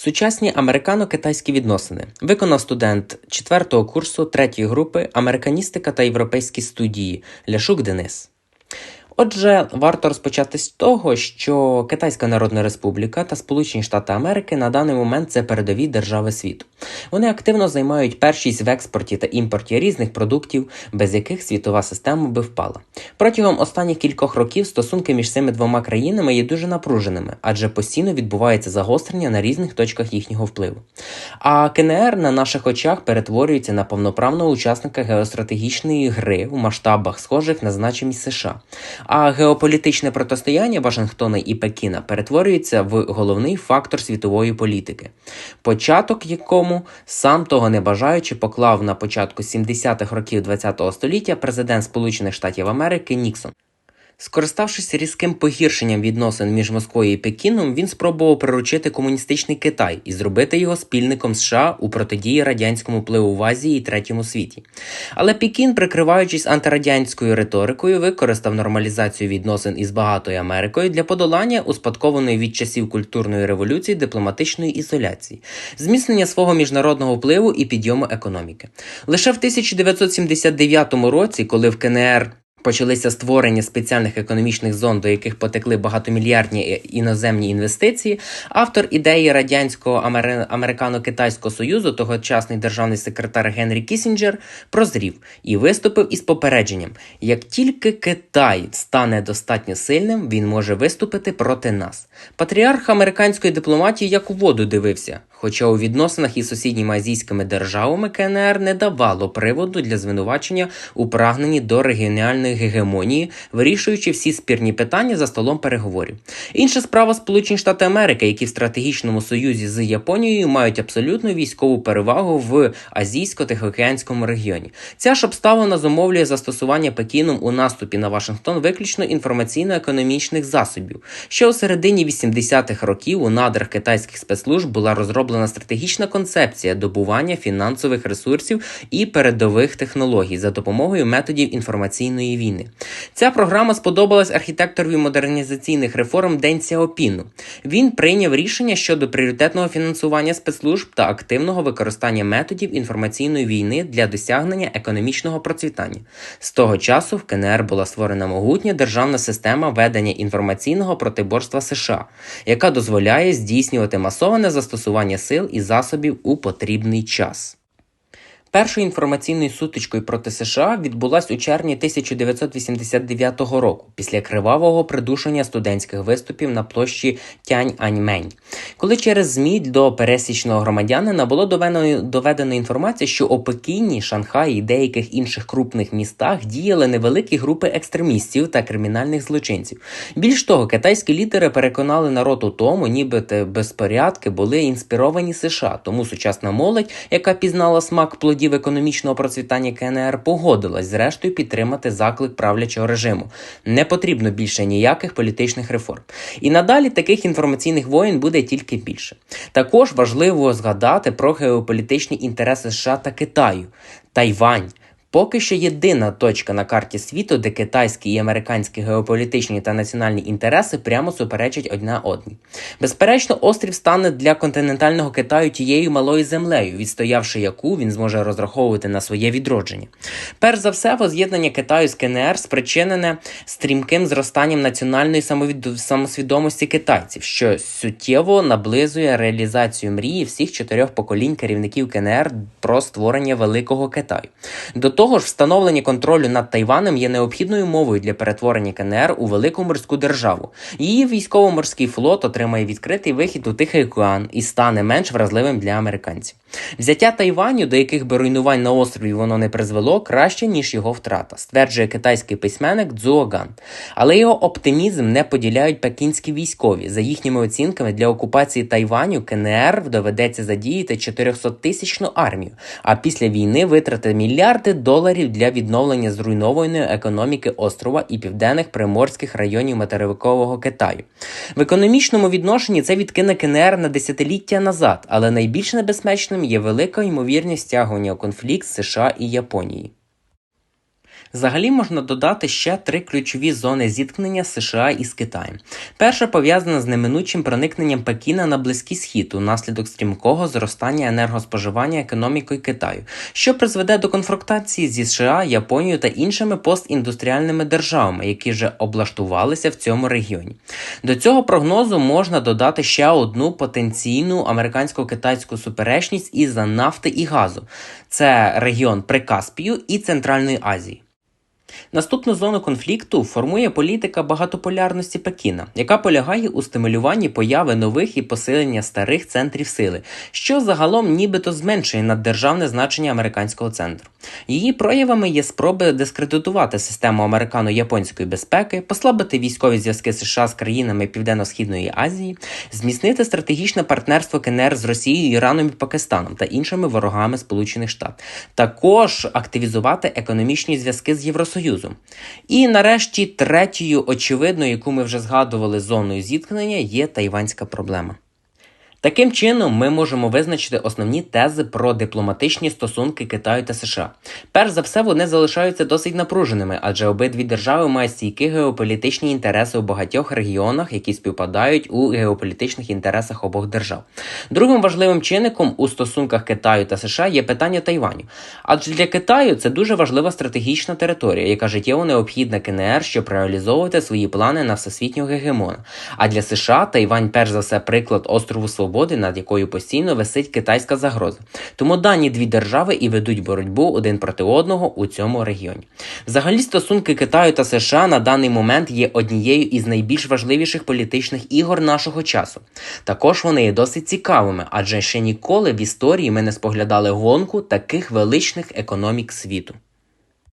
Сучасні американо-китайські відносини виконав студент 4 курсу 3 групи Американістика та європейські студії Ляшук Денис. Отже, варто розпочати з того, що Китайська Народна Республіка та Сполучені Штати Америки на даний момент це передові держави світу. Вони активно займають першість в експорті та імпорті різних продуктів, без яких світова система би впала. Протягом останніх кількох років стосунки між цими двома країнами є дуже напруженими, адже постійно відбувається загострення на різних точках їхнього впливу. А КНР на наших очах перетворюється на повноправного учасника геостратегічної гри у масштабах, схожих на значимість США. А геополітичне протистояння Вашингтона і Пекіна перетворюється в головний фактор світової політики, початок якому, сам того не бажаючи, поклав на початку 70-х років ХХ століття президент Сполучених Штатів Америки Ніксон. Скориставшись різким погіршенням відносин між Москвою і Пекіном, він спробував приручити комуністичний Китай і зробити його спільником США у протидії радянському впливу в Азії і третьому світі. Але Пекін, прикриваючись антирадянською риторикою, використав нормалізацію відносин із багатою Америкою для подолання успадкованої від часів культурної революції дипломатичної ізоляції, зміцнення свого міжнародного впливу і підйому економіки. Лише в 1979 році, коли в КНР Почалися створення спеціальних економічних зон, до яких потекли багатомільярдні іноземні інвестиції. Автор ідеї радянського американо-китайського союзу, тогочасний державний секретар Генрі Кісінджер, прозрів і виступив із попередженням: як тільки Китай стане достатньо сильним, він може виступити проти нас. Патріарх американської дипломатії як у воду дивився. Хоча у відносинах із сусідніми азійськими державами КНР не давало приводу для звинувачення у прагненні до регіональної гегемонії, вирішуючи всі спірні питання за столом переговорів. Інша справа Сполучені Штати Америки, які в стратегічному союзі з Японією мають абсолютну військову перевагу в азійсько-тихоокеанському регіоні. Ця ж обставина зумовлює застосування Пекіном у наступі на Вашингтон виключно інформаційно-економічних засобів. Ще у середині 80-х років у надрах китайських спецслужб була розроблена розроблена стратегічна концепція добування фінансових ресурсів і передових технологій за допомогою методів інформаційної війни. Ця програма сподобалась архітекторові модернізаційних реформ Ден Сяопіну. Він прийняв рішення щодо пріоритетного фінансування спецслужб та активного використання методів інформаційної війни для досягнення економічного процвітання. З того часу в КНР була створена могутня державна система ведення інформаційного протиборства США, яка дозволяє здійснювати масоване застосування сил і засобів у потрібний час. Першою інформаційною сутичкою проти США відбулась у червні 1989 року після кривавого придушення студентських виступів на площі Тянь-Аньмень, коли через ЗМІ до пересічного громадянина було доведено, доведено інформація, що у Пекіні, Шанхаї і деяких інших крупних містах діяли невеликі групи екстремістів та кримінальних злочинців. Більш того, китайські лідери переконали народ у тому, нібито безпорядки були інспіровані США, тому сучасна молодь, яка пізнала смак плодів, плодів економічного процвітання КНР погодилась зрештою підтримати заклик правлячого режиму. Не потрібно більше ніяких політичних реформ. І надалі таких інформаційних воєн буде тільки більше. Також важливо згадати про геополітичні інтереси США та Китаю, Тайвань. Поки що єдина точка на карті світу, де китайські і американські геополітичні та національні інтереси прямо суперечать одна одній. Безперечно, острів стане для континентального Китаю тією малою землею, відстоявши яку він зможе розраховувати на своє відродження. Перш за все, воз'єднання Китаю з КНР спричинене стрімким зростанням національної самосвідомості китайців, що суттєво наблизує реалізацію мрії всіх чотирьох поколінь керівників КНР про створення великого Китаю. До того ж, встановлення контролю над Тайванем є необхідною мовою для перетворення КНР у велику морську державу. Її військово-морський флот отримає відкритий вихід у Тихий океан і стане менш вразливим для американців. Взяття Тайваню, до яких би руйнувань на острові воно не призвело, краще ніж його втрата, стверджує китайський письменник Цзуоган. Але його оптимізм не поділяють пекінські військові. За їхніми оцінками для окупації Тайваню КНР доведеться задіяти 400-тисячну армію, а після війни витрати мільярди доларів для відновлення зруйнованої економіки острова і південних приморських районів материкового Китаю. В економічному відношенні це відкине КНР на десятиліття назад, але найбільш небезпечним є велика ймовірність стягування конфлікт США і Японії. Взагалі можна додати ще три ключові зони зіткнення США із Китаєм. Перша пов'язана з неминучим проникненням Пекіна на Близький Схід унаслідок стрімкого зростання енергоспоживання економікою Китаю, що призведе до конфронтації зі США, Японією та іншими постіндустріальними державами, які вже облаштувалися в цьому регіоні. До цього прогнозу можна додати ще одну потенційну американсько-китайську суперечність із-за нафти і газу. Це регіон Прикаспію і Центральної Азії. Наступну зону конфлікту формує політика багатополярності Пекіна, яка полягає у стимулюванні появи нових і посилення старих центрів сили, що загалом нібито зменшує наддержавне значення американського центру. Її проявами є спроби дискредитувати систему американо-японської безпеки, послабити військові зв'язки США з країнами Південно-Східної Азії, зміцнити стратегічне партнерство КНР з Росією, Іраном і Пакистаном та іншими ворогами Сполучених Штатів, також активізувати економічні зв'язки з Євросоюзом. І нарешті третьою, очевидною, яку ми вже згадували зоною зіткнення, є тайванська проблема. Таким чином, ми можемо визначити основні тези про дипломатичні стосунки Китаю та США. Перш за все, вони залишаються досить напруженими, адже обидві держави мають стійкі геополітичні інтереси у багатьох регіонах, які співпадають у геополітичних інтересах обох держав. Другим важливим чинником у стосунках Китаю та США є питання Тайваню. Адже для Китаю це дуже важлива стратегічна територія, яка життєво необхідна КНР, щоб реалізовувати свої плани на всесвітнього гегемона. А для США Тайвань, перш за все, приклад острову Свободи свободи, над якою постійно висить китайська загроза. Тому дані дві держави і ведуть боротьбу один проти одного у цьому регіоні. Взагалі, стосунки Китаю та США на даний момент є однією із найбільш важливіших політичних ігор нашого часу. Також вони є досить цікавими, адже ще ніколи в історії ми не споглядали гонку таких величних економік світу.